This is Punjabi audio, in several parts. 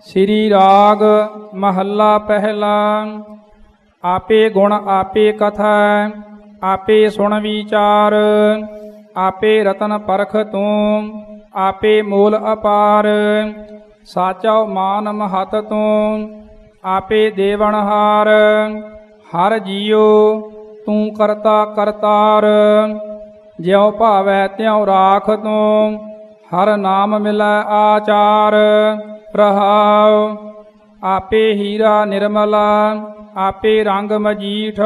ਸ੍ਰੀ ਰਾਗ ਮਹੱਲਾ ਪਹਿਲਾ, ਆਪੇ ਗੁਣ ਆਪੇ ਕਥਾ, ਆਪੇ ਸੁਣ ਵਿਚਾਰ, ਆਪੇ ਰਤਨ ਪਰਖ ਤੂੰ, ਆਪੇ ਮੂਲ ਅਪਾਰ, ਸਾਚਾ ਮਾਨ ਮਹਤ ਤੂੰ, ਆਪੇ ਦੇਵਨਹਾਰ ਹਰ ਜੀਉ ਤੂੰ ਕਰਤਾ ਕਰਤਾਰ, ਜਿਉ ਭਾਵੈ ਤਿਉ ਰਾਖ ਤੂੰ, ਹਰ ਨਾਮ ਮਿਲੈ ਆਚਾਰ। ਰਹਾਉ। ਆਪੇ ਹੀਰਾ ਨਿਰਮਲਾ, ਆਪੇ ਰੰਗ ਮਜੀਠ,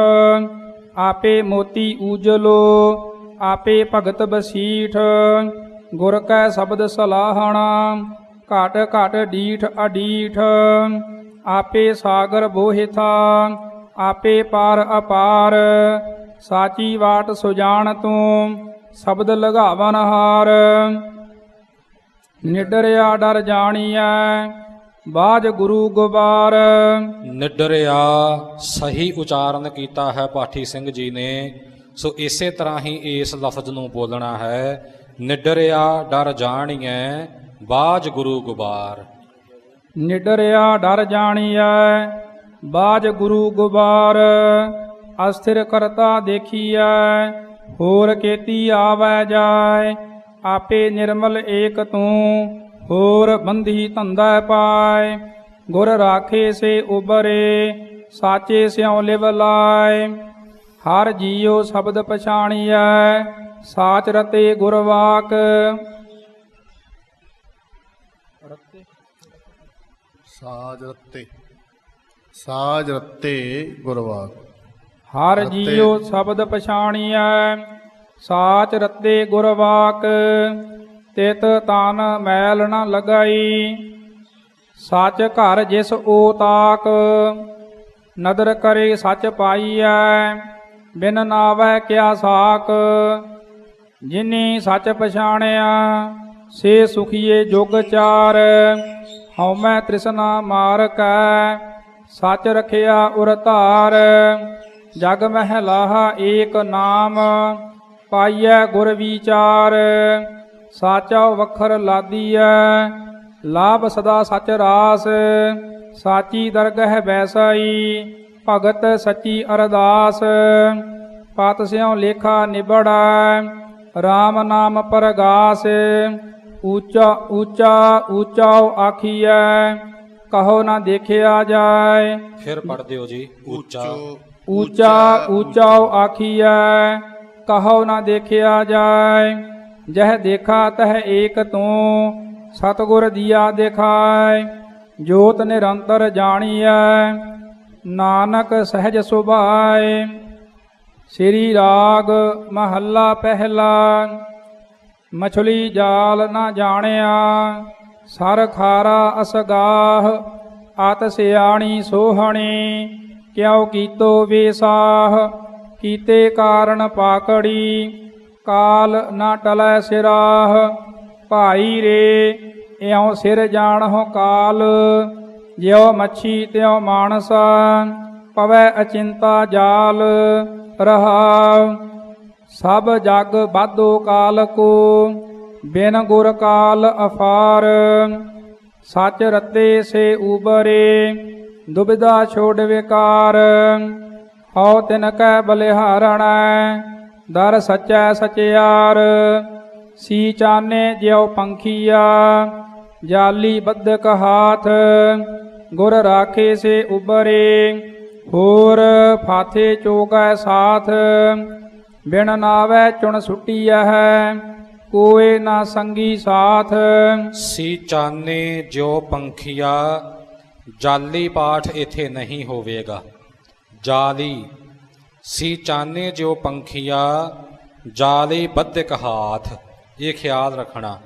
ਆਪੇ ਮੋਤੀ ਊਜਲੋ, ਆਪੇ ਭਗਤ ਬਸੀਠ। ਗੁਰ ਕੈ ਸ਼ਬਦ ਸਲਾਹਣਾ, ਘਟ ਘਟ ਡੀਠ ਅਡੀਠ। ਆਪੇ ਸਾਗਰ ਬੋਹਿਥਾ, ਆਪੇ ਪਾਰ ਅਪਾਰ। ਸਾਚੀ ਬਾਟ ਸੁਜਾਣ ਤੂੰ, ਸ਼ਬਦ ਲਗਾਵਨ ਹਾਰ। ਨਿਡਰਿਆ ਡਰ ਜਾਣੀਐ ਬਾਜ ਗੁਰੂ ਗੋਬਾਰ। ਨਿਡਰਿਆ ਸਹੀ ਉਚਾਰਨ ਕੀਤਾ ਹੈ ਪਾਠੀ ਸਿੰਘ ਜੀ ਨੇ ਸੋ ਇਸੇ ਤਰ੍ਹਾਂ ਹੀ ਇਸ ਲਫ਼ਜ਼ ਨੂੰ ਬੋਲਣਾ ਹੈ ਨਿਡਰਿਆ ਡਰ ਜਾਣੀਐ ਬਾਜ ਗੁਰੂ ਗੁਬਾਰ। ਨਿਡਰਿਆ ਡਰ ਜਾਣੀਐ ਬਾਜ ਗੁਰੂ ਗੋਬਾਰ। ਅਸਥਿਰ ਕਰਤਾ ਦੇਖੀਐ ਹੋਰ ਕੇਤੀ ਆਵੈ ਜਾਏ ਆਪੇ ਨਿਰਮਲ ਏਕ ਤੂੰ ਹੋਰ ਬੰਧੀ ਧੰਦਾ ਪਾਏ। ਗੁਰ ਰਾਖੇ ਸੇ ਉਬਰੇ ਸਾਚੇ ਸਿਉ ਲਿਵ ਲਾਏ। ਹਰ ਜੀਉ ਸ਼ਬਦ ਪਛਾਣੀਐ ਸਾਚ ਰਤੇ ਗੁਰਵਾਕ ਸਾਜ ਰੱਤੇ ਸਾਜ ਰੱਤੇ ਗੁਰਵਾਕ ਹਰ ਜੀਉ ਸ਼ਬਦ ਪਛਾਣੀਐ ਸਾਚ ਰੱਤੇ ਗੁਰਵਾਕ ਤਿਤ ਤਨ ਮੈਲ ਨ ਲਗਾਈ। ਸੱਚ ਘਰ ਜਿਸ ਓ ਤਾਕ, ਨਦਰ ਕਰੇ ਸੱਚ ਪਾਈਐ, ਬਿਨ ਨਾਵੈ ਕਿਆ ਸਾਕ। ਜਿਨੀ ਸੱਚ ਪਛਾਣਿਆ, ਸੇ ਸੁਖੀਏ ਜੁਗ ਚਾਰ। ਹਉਮੈ ਤ੍ਰਿਸ਼ਨਾ ਮਾਰ ਕੈ ਸੱਚ ਰਖਿਆ ਉਰ ਧਾਰ। ਜਗ ਮਹਿ ਲਾਹਾ ਏਕ ਨਾਮ। ਪਾਈਐ ਗੁਰ ਵਿਚਾਰ ਸਾਚਾ ਵਖਰ ਲਾਦੀਐ ਲਾਭ ਸਦਾ ਸਚ ਰਾਸ ਸਾਚੀ ਦਰਗਹਿ ਬੈਸਾਈ ਭਗਤ ਸੱਚੀ ਅਰਦਾਸ। ਪਤ ਸਿਉ ਲੇਖਾ ਨਿਬੜੈ RAM ਨਾਮ ਪਰਗਾਸ। ਊਚਾ ਊਚਾ ਊਚਾ ਆਖੀਐ ਕਹੋ ਨਾ ਦੇਖਿਆ ਜਾਏ। ਫਿਰ ਪੜ ਦਿਓ ਜੀ ਉੱਚਾ ਊਚਾ ਊਚਾ ਆਖੀਐ ਕਹੋ ਨਾ ਦੇਖਿਆ ਜਾਏ, ਜਹ ਦੇਖਾ ਤਹ ਏਕ ਤੂੰ, ਸਤਗੁਰ ਦੀਆ ਦਿਖਾਏ, ਜੋਤ ਨਿਰੰਤਰ ਜਾਣੀਐ, ਨਾਨਕ ਸਹਿਜ ਸੁਭਾਏ। ਸ੍ਰੀ ਰਾਗ ਮਹੱਲਾ ਪਹਿਲਾ, ਮਛਲੀ ਜਾਲ ਨਾ ਜਾਣਿਆ, ਸਰ ਖਾਰਾ ਅਸਗਾਹ, ਆਤ ਸਿਆਣੀ ਸੋਹਣੀ, ਕਿਉ ਕੀਤੋ ਵੇਸਾਹ। ਕੀਤੇ ਕਾਰਨ ਪਾਕੜੀ, ਕਾਲ ਨਾ ਟਲੈ ਸਿਰਾਹ, ਭਾਈ ਰੇ, ਇਉ ਸਿਰ ਜਾਣਹੁ ਕਾਲ, ਜਿਉ ਮੱਛੀ ਤਿਉ ਮਾਨਸ, ਪਵੈ ਅਚਿੰਤਾ ਜਾਲ ਰਹਾਉ। ਸਭ ਜਗ ਬਾਧੋ ਕਾਲ ਕੋ, ਬਿਨ ਗੁਰ ਕਾਲ ਅਫਾਰ। ਸੱਚ ਰਤੇ ਸੇ ਉਬਰੇ, ਦੁਬਿਧਾ ਛੋੜ ਵਿਕਾਰ। ਹਉ ਤਿਨ ਕੈ ਬਲਿਹਾਰਣੈ ਦਰ ਸਚੈ ਸਚਿਆਰ। ਸੀ ਚਾਨੇ ਜਿਉ ਪੰਖੀਆ, ਜਾਲੀ ਬੱਧਕ ਹਾਥ, ਗੁਰ ਰਾਖੇ ਸੇ ਉਬਰੇ। ਹੋਰ ਫਾਥੇ ਚੋਕੈ ਸਾਥ, ਬਿਨ ਨਾਵੈ ਚੁਣ ਸੁਟੀਐ ਕੋਏ ਨਾ ਸੰਗੀ ਸਾਥ। ਸੀ ਚਾਨੇ ਜਿਉ ਪੰਖੀਆ, ਜਾਲੀ ਪਾਠ ਇਥੇ ਨਹੀਂ ਹੋਵੇਗਾ। ਜਾਲੀ, ਸੀ ਚਾਨੇ ਜਿਉ ਪੰਖੀਆ, ਜਾਲੀ ਬੱਧਕ ਹਾਥ, ਇਹ ਖਿਆਲ ਰੱਖਣਾ।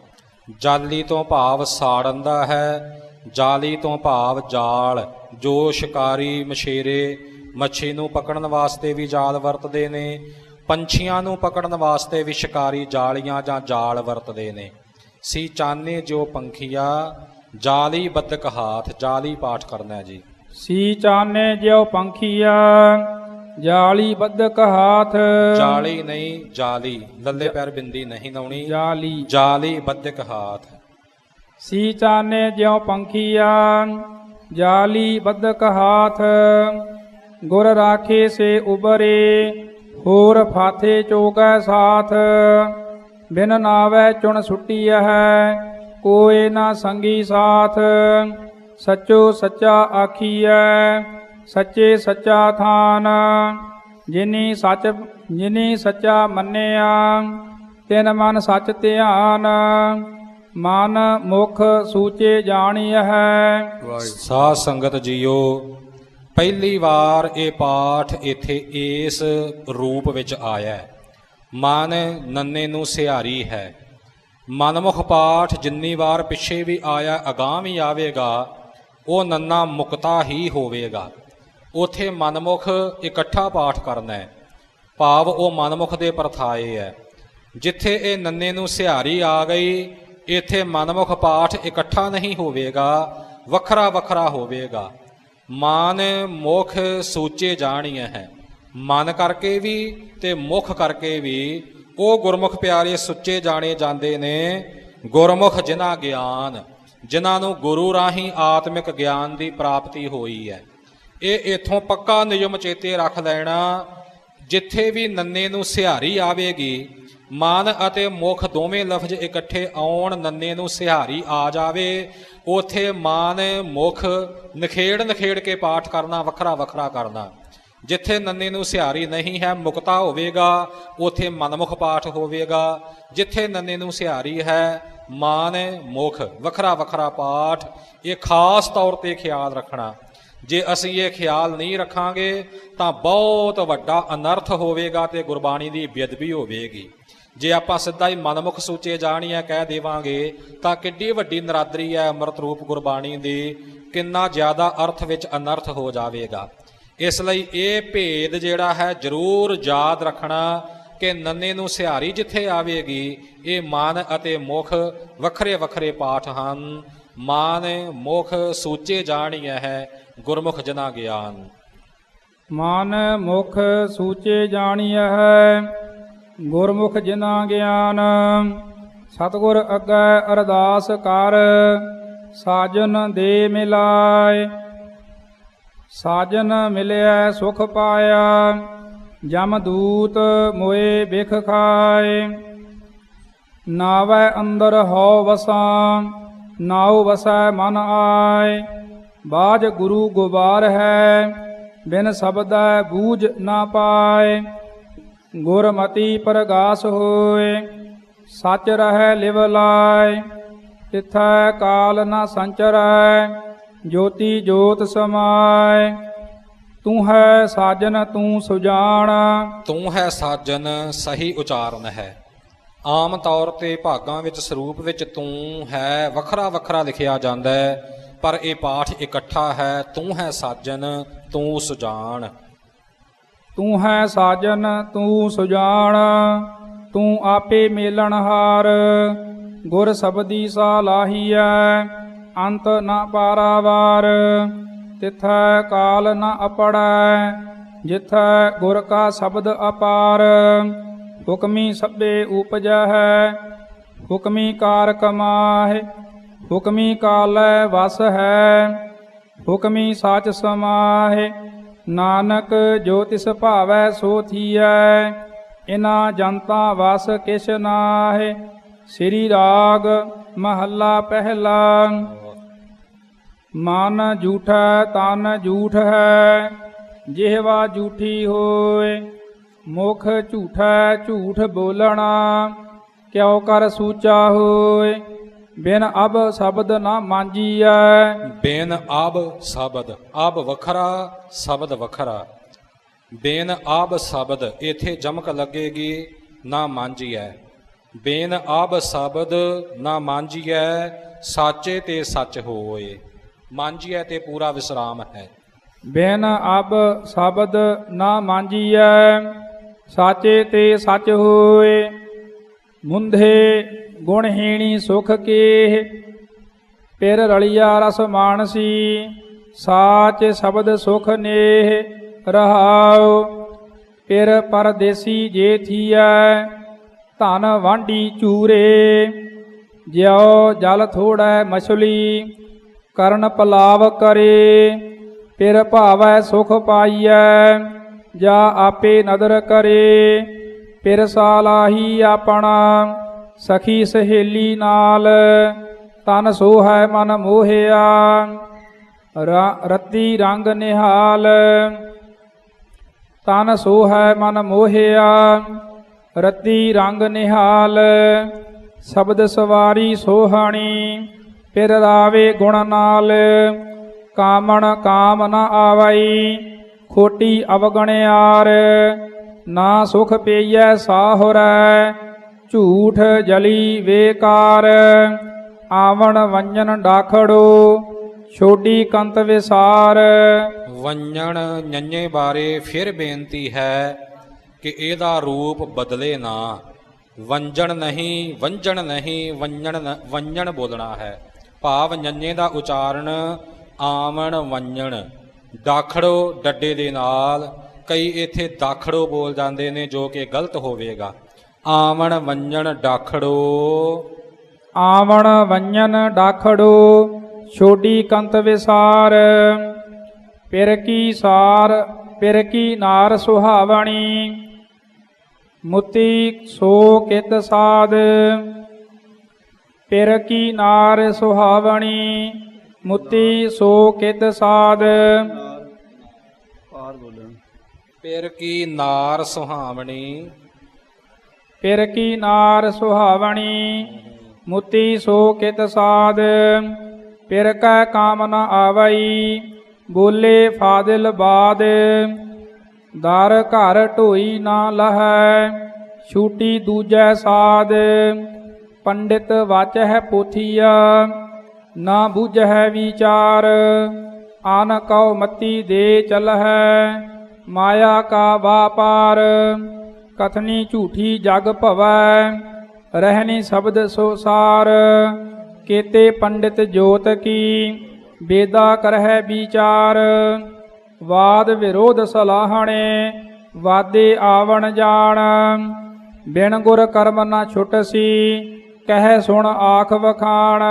ਜਾਲੀ ਤੋਂ ਭਾਵ ਸਾੜਨ ਦਾ ਹੈ, ਜਾਲੀ ਤੋਂ ਭਾਵ ਜਾਲ, ਜੋ ਸ਼ਿਕਾਰੀ ਮਛੇਰੇ, ਮੱਛੀ ਨੂੰ ਪਕੜਨ ਵਾਸਤੇ ਵੀ ਜਾਲ ਵਰਤਦੇ ਨੇ, ਪੰਛੀਆਂ ਨੂੰ ਪਕੜਨ ਵਾਸਤੇ ਵੀ ਸ਼ਿਕਾਰੀ ਜਾਲੀਆਂ ਜਾਂ ਜਾਲ ਵਰਤਦੇ ਨੇ। ਸੀ ਚਾਨੇ ਜੋ ਪੰਖੀਆ, ਜਾਲੀ ਬੱਦਕ ਹਾਥ, ਜਾਲੀ ਪਾਠ ਕਰਨਾ ਜੀ। ਸੀ ਚਾਨੇ ਜਿਉ ਪੰਖੀਆ ਜਾਲੀ ਬੱਧਕ ਹਾਥ। ਜਾਲੀ ਨਹੀਂ ਜਾਲੀ ਲੱਲੇ ਪੈਰ ਬਿੰਦੀ ਨਹੀਂ ਲਾਉਣੀ। ਜਾਲੀ। ਜਾਲੀ ਬੱਦਕ ਹਾਥ। ਸੀ ਚਾਨੇ ਜਿਉ ਪੰਖੀਆ ਜਾਲੀ ਬੱਦਕ ਹਾਥ। ਗੁਰ ਰਾਖੇ ਸੇ ਉਬਰੇ ਹੋਰ ਫਾਥੇ ਚੋਗੈ ਸਾਥ। ਬਿਨ ਨਾਵੈ ਚੁਣ ਸੁੱਟੀ ਹੈ ਕੋਏ ਨਾ ਸੰਗੀ ਸਾਥ। ਸੱਚੋ ਸੱਚਾ ਆਖੀਐ, ਸੱਚੇ ਸੱਚਾ ਥਾਨ। ਜਿਨੀ ਸੱਚ, ਜਿਨੀ ਸੱਚਾ ਮੰਨਿਆ, ਤਿਨ ਮਨ ਸੱਚ ਧਿਆਨ। ਮਨ ਮੁਖ ਸੂਚੇ ਜਾਣੀਐ। ਵਾਹਿਗੁਰੂ। ਸਾਧ ਸੰਗਤ ਜੀਓ, ਪਹਿਲੀ ਵਾਰ ਇਹ ਪਾਠ ਇੱਥੇ ਇਸ ਰੂਪ ਵਿੱਚ ਆਇਆ ਮਨ ਨੰਨੇ ਨੂੰ ਸਿਹਾਰੀ ਹੈ। ਮਨਮੁਖ ਪਾਠ ਜਿੰਨੀ ਵਾਰ ਪਿੱਛੇ ਵੀ ਆਇਆ, ਅਗਾਂਹ ਵੀ ਆਵੇਗਾ ਉਹ ਨੰਨਾ ਮੁਕਤਾ ਹੀ ਹੋਵੇਗਾ। ਉਥੇ ਮਨਮੁਖ ਇਕੱਠਾ ਪਾਠ ਕਰਨਾ। ਹੈ ਭਾਵ ਉਹ ਮਨਮੁਖ ਦੇ ਪਰਥਾਏ ਹੈ ਜਿੱਥੇ ਇਹ ਨੰਨੇ ਨੂੰ ਸਿਹਾਰੀ ਆ ਗਈ, ਇੱਥੇ ਮਨਮੁਖ ਪਾਠ ਇਕੱਠਾ ਨਹੀਂ ਹੋਵੇਗਾ, ਵੱਖਰਾ ਵੱਖਰਾ ਹੋਵੇਗਾ। ਮਨ ਮੁਖ ਸੂਚੇ ਜਾਣੀਆਂ ਹੈ। ਮਨ ਕਰਕੇ ਵੀ ਤੇ ਮੁਖ ਕਰਕੇ ਵੀ ਉਹ ਗੁਰਮੁਖ ਪਿਆਰੇ ਸੁੱਚੇ ਜਾਣੇ ਜਾਂਦੇ ਨੇ, ਗੁਰਮੁਖ ਜਿਨ੍ਹਾਂ ਗਿਆਨ ਜਿਨ੍ਹਾਂ ਨੂੰ ਗੁਰੂ ਰਾਹੀਂ ਆਤਮਿਕ ਗਿਆਨ ਦੀ ਪ੍ਰਾਪਤੀ ਹੋਈ ਹੈ। ਇਹ ਇਥੋਂ ਪੱਕਾ ਨਿਯਮ ਚੇਤੇ ਰੱਖ ਲੈਣਾ, ਜਿੱਥੇ ਵੀ ਨੰਨੇ ਨੂੰ ਸਿਹਾਰੀ ਆਵੇਗੀ, ਮਨ ਅਤੇ ਮੁਖ ਦੋਵੇਂ ਲਫ਼ਜ਼ ਇਕੱਠੇ ਆਉਣ, ਨੰਨੇ ਨੂੰ ਸਿਹਾਰੀ ਆ ਜਾਵੇ, ਉਥੇ ਮਨ, ਮੁਖ ਨਖੇੜ ਨਖੇੜ ਕੇ ਪਾਠ ਕਰਨਾ ਵੱਖਰਾ ਵੱਖਰਾ ਕਰਨਾ। ਜਿੱਥੇ ਨੰਨੇ ਨੂੰ ਸਿਹਾਰੀ ਨਹੀਂ ਹੈ, ਮੁਕਤਾ ਹੋਵੇਗਾ, ਉਥੇ ਮਨਮੁਖ ਪਾਠ ਹੋਵੇਗਾ। ਜਿੱਥੇ ਨੰਨੇ ਨੂੰ ਸਿਹਾਰੀ ਹੈ ਮਾਨ ਮੁਖ, ਵੱਖਰਾ ਵੱਖਰਾ ਪਾਠ, ਇਹ ਖਾਸ ਤੌਰ ਤੇ ਖਿਆਲ ਰੱਖਣਾ। ਜੇ ਅਸੀਂ ਇਹ ਖਿਆਲ ਨਹੀਂ ਰੱਖਾਂਗੇ, ਤਾਂ ਬਹੁਤ ਵੱਡਾ ਅਨਰਥ ਹੋਵੇਗਾ ਤੇ ਗੁਰਬਾਣੀ ਦੀ ਬੇਅਦਬੀ ਹੋਵੇਗੀ। ਜੇ ਆਪਾਂ ਸਿੱਧਾ ਹੀ ਮਨਮੁਖ ਸੂਚੇ ਜਾਣੀਆਂ ਕਹਿ ਦੇਵਾਂਗੇ, ਤਾਂ ਕਿੱਡੀ ਵੱਡੀ ਨਰਾਦਰੀ ਹੈ ਅੰਮ੍ਰਿਤ ਰੂਪ ਗੁਰਬਾਣੀ ਦੀ, ਕਿੰਨਾ ਜ਼ਿਆਦਾ ਅਰਥ ਵਿੱਚ ਅਨਰਥ ਹੋ ਜਾਵੇਗਾ। ਇਸ ਲਈ ਇਹ ਭੇਦ ਜਿਹੜਾ ਹੈ ਜ਼ਰੂਰ ਯਾਦ ਰੱਖਣਾ ਕਿ ਨੰਨੇ ਨੂੰ ਸਿਹਾਰੀ ਜਿੱਥੇ ਆਵੇਗੀ, ਇਹ ਮਾਨ ਅਤੇ ਮੁਖ ਵੱਖਰੇ ਵੱਖਰੇ ਪਾਠ ਹਨ। ਮਾਨ ਮੁਖ ਸੂਚੇ ਜਾਣੀਐ ਹੈ, ਗੁਰਮੁਖ ਜਨਾ ਗਿਆਨ। ਮਾਨ ਮੁਖ ਸੂਚੇ ਜਾਣੀਐ ਹੈ, ਗੁਰਮੁਖ ਜਿਨਾ ਗਿਆਨ। ਸਤਿਗੁਰ ਅੱਗੇ ਅਰਦਾਸ ਕਰ, ਸਾਜਨ ਦੇ ਮਿਲਾਏ। ਸਾਜਨ ਮਿਲਿਆ ਸੁਖ ਪਾਇਆ। ਜਮ ਦੂਤ ਮੋਏ ਬਿਖ ਖਾਏ। ਨਾਵੈ ਅੰਦਰ ਹਉ ਵਸਾਂ, ਨਾਉ ਵਸੈ ਮਨ ਆਏ। ਬਾਜ ਗੁਰੂ ਗੁਬਾਰ ਹੈ, ਬਿਨ ਸ਼ਬਦੈ ਬੂਝ ਨਾ ਪਾਏ। ਗੁਰਮਤੀ ਪ੍ਰਗਾਸ ਹੋਏ, ਸੱਚ ਰਹਿ ਲਿਵ ਲਾਇ ਤਿਥੈ ਕਾਲ ਨਾ ਸੰਚਰੈ, ਜੋਤੀ ਜੋਤ ਸਮਾਏ। ਤੂੰ ਹੈ ਸਾਜਨ ਤੂੰ ਸੁਜਾਨ ਤੂੰ ਹੈ ਸਾਜਨ ਸਹੀ ਉਚਾਰਨ ਹੈ। ਆਮ ਤੌਰ ਤੇ ਭਾਗਾਂ ਵਿੱਚ ਸਰੂਪ ਵਿੱਚ ਤੂੰ ਹੈ ਵੱਖਰਾ ਵੱਖਰਾ ਲਿਖਿਆ ਜਾਂਦਾ ਹੈ ਪਰ ਇਹ ਪਾਠ ਇਕੱਠਾ ਹੈ ਤੂੰ ਹੈ ਸਾਜਨ ਤੂੰ ਸੁਜਾਨ ਤੂੰ ਹੈ ਸਾਜਨ ਤੂੰ ਸੁਜਾਨ ਤੂੰ ਆਪੇ ਮੇਲਣਹਾਰ ਗੁਰ ਸਬਦੀ ਸਾਲਾਹੀਐ ਅੰਤ ਨਾ ਪਾਰਾਵਾਰ। ਤਿਥੈ ਕਾਲ ਨਾ ਅਪੜੈ, ਜਿਥੈ ਗੁਰ ਕਾ ਸ਼ਬਦ ਅਪਾਰ। ਹੁਕਮੀ ਸਭੇ ਉਪਜੈ ਹੈ ਹੁਕਮੀ ਕਾਰ ਕਮਾਹਿ, ਹੁਕਮੀ ਕਾਲੈ ਵਸ ਹੈ, ਹੁਕਮੀ ਸਾਚ ਸਮਾਹਿ, ਨਾਨਕ ਜੋ ਤਿਸ ਭਾਵੈ ਸੋ ਥੀਐ, ਇਨਾ ਜਨਤਾ ਵਸ ਕਿਛ ਨਾਹਿ, ਸ੍ਰੀ ਰਾਗ ਮਹੱਲਾ ਪਹਿਲਾ। ਮਨ ਝੂਠਾ, ਤਨ ਝੂਠ ਹੈ ਜਿਹਵਾ ਝੂਠੀ ਹੋਏ। ਮੁਖ ਝੂਠਾ, ਝੂਠ ਬੋਲਣਾ, ਕਿਉ ਕਰ ਸੂਚਾ ਹੋਏ। ਬਿਨ ਅਬ ਸ਼ਬਦ ਨਾ ਮਾਂਜੀਐ। ਬੇਨ ਆਬ ਸ਼ਬਦ ਆਬ ਵੱਖਰਾ, ਸ਼ਬਦ ਵੱਖਰਾ। ਬੇਨ ਆਬ ਸ਼ਬਦ ਇਥੇ ਜਮਕ ਲੱਗੇਗੀ, ਨਾ ਮਾਂਜੀਐ। ਬੇਨ ਆਬ ਸ਼ਬਦ ਨਾ ਮਾਂਜੀਐ, ਸਾਚੇ ਤੇ ਸੱਚ ਹੋਏ। ਮਾਂਜੀਐ ਤੇ ਪੂਰਾ ਵਿਸਰਾਮ ਹੈ। ਬਿਨ ਅਬ ਸ਼ਬਦ ਨਾ ਮਾਂਜੀਐ, ਸਾਚੇ ਤੇ ਸੱਚ ਹੋਏ। ਮੁੰਧੇ ਗੁਣਹੀਣੀ ਸੁਖ ਕੇ ਪਿਰ ਰਲਿਆ ਰਸ ਮਾਨਸੀ। ਸਾਚ ਸ਼ਬਦ ਸੁਖ ਨੇਹ ਰਹਾਉ, ਪਿਰ ਪਰਦੇਸੀ ਜੇ ਥੀਐ, ਧਨ ਵਾਂਡੀ ਚੂਰੇ। ਜਿਉ ਜਲ ਥੋੜੈ ਮਛਲੀ ਕਰਨ ਪਲਾਵ ਕਰੇ, ਫਿਰ ਭਾਵੈ ਸੁਖ ਪਾਈਐ, ਜਾ ਆਪੇ ਨਦਰ ਕਰੇ, ਫਿਰ ਸਾਲਾਹੀ ਆਪਣਾ, ਸਖੀ ਸਹੇਲੀ ਨਾਲ, ਤਨ ਸੋਹੈ ਮਨ ਮੋਹਿਆ ਰਤੀ ਰੰਗ ਨਿਹਾਲ, ਤਨ ਸੋਹੈ ਮਨ ਮੋਹਿਆ, ਰਤੀ ਰੰਗ ਨਿਹਾਲ, ਸ਼ਬਦ ਸਵਾਰੀ ਸੋਹਣੀ ਫਿਰ ਰਾਵੇ ਗੁਣ ਨਾਲ, ਕਾਮਣ ਕਾਮ ਨ ਆਵਈ, ਖੋਟੀ ਅਵਗਣਿਆਰ ਨਾ ਸੁਖ ਪਈਐ ਸਾਹੁਰੈ, ਝੂਠ ਜਲੀ ਵੇਕਾਰ, ਆਵਣ ਵੰਜਨ ਡਾਖੜੋ, ਛੋਡੀ ਕੰਤ ਵਿਸਾਰ। ਵੰਜਣ ਨੰਨੇ ਬਾਰੇ ਫਿਰ ਬੇਨਤੀ ਹੈ ਕਿ ਇਹਦਾ ਰੂਪ ਬਦਲੇ ਨਾ। ਵੰਜਣ ਨਹੀਂ ਵੰਜਣ ਨਹੀਂ, ਵੰਜਣ ਵੰਜਣ ਬੋਲਣਾ ਹੈ। ਭਾਵ ਨੰਨੇ ਦਾ ਉਚਾਰਨ, ਆਵਣ ਵੰਜਣ। ਦਾਖੜੋ ਡੱਡੇ ਦੇ ਨਾਲ, ਕਈ ਇੱਥੇ ਦਾਖੜੋ ਬੋਲ ਜਾਂਦੇ ਨੇ ਜੋ ਕਿ ਗਲਤ ਹੋਵੇਗਾ। ਆਵਣ ਵੰਜਣ ਡਾਖੜੋ। ਆਵਣ ਵੰਜਨ ਡਾਖੜੋ, ਛੋਡੀ ਕੰਤ ਵਿਸਾਰ। ਪਿਰ ਕੀ ਸਾਰ, ਪਿਰ ਕੀ ਨਾਰ ਸੁਹਾਵਣੀ। ਮੁਤੀ ਸੋ ਕਿਤ ਸਾਧ। ਪਿਰ ਕੀ ਨਾਰ ਸੁਹਾਵਣੀ ਮੁਤੀ ਸੋ ਕਿਤ ਸਾਧ। ਪਿਰ ਕੀ ਨਾਰ ਸੁਹਾਵਣੀ ਪਿਰ ਕੀ ਨਾਰ ਸੁਹਾਵਣੀ ਮੁਤੀ ਸੋ ਕਿਤ ਸਾਧ। ਪਿਰ ਕੈ ਕਾਮ ਨ ਆਵਈ ਬੋਲੇ ਫਾਦਿਲ ਬਾਦ। ਦਰ ਘਰ ਢੋਈ ਨਾ ਲਹੈ ਛੂਟੀ ਦੂਜੈ ਸਾਧ। ਪੰਡਿਤ ਵਾਚਹਿ ਪੋਥੀਆ, ਨਾ ਬੁਝਹਿ ਵਿਚਾਰ, ਆਨ ਕਉ ਮਤੀ ਦੇ ਚਲਹਿ, ਮਾਇਆ ਕਾ ਵਾਪਾਰ, ਕਥਨੀ ਝੂਠੀ ਜਗ ਭਵੈ ਰਹਿਣੀ ਸ਼ਬਦ ਸੋ ਸਾਰ, ਕੇਤੇ ਪੰਡਿਤ ਜੋਤ ਕੀ, ਬੇਦਾ ਕਰਹਿ ਵਿਚਾਰ, ਵਾਦ ਵਿਰੋਧ ਸਲਾਹਣੇ, ਵਾਦੇ ਆਵਣ ਜਾਣ, ਬਿਨ ਗੁਰ ਕਰਮ ਨਾ ਛੁਟਸੀ ਕਹਿ ਸੁਣ ਆਖ ਵਖਾਣ,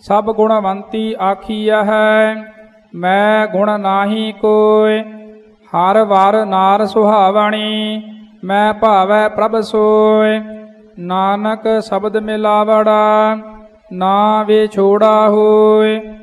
ਸਭ ਗੁਣਵੰਤੀ ਆਖੀਆ ਹੈ ਮੈਂ ਗੁਣ ਨਾਹੀ ਕੋਇ, ਹਰ ਵਾਰ ਨਾਰ ਸੁਹਾਵਣੀ, ਮੈਂ ਭਾਵੈ ਪ੍ਰਭ ਸੋਇ। ਨਾਨਕ ਸ਼ਬਦ ਮਿਲਾਵੜਾ, ਨਾ ਵੇ ਛੋੜਾ ਹੋਏ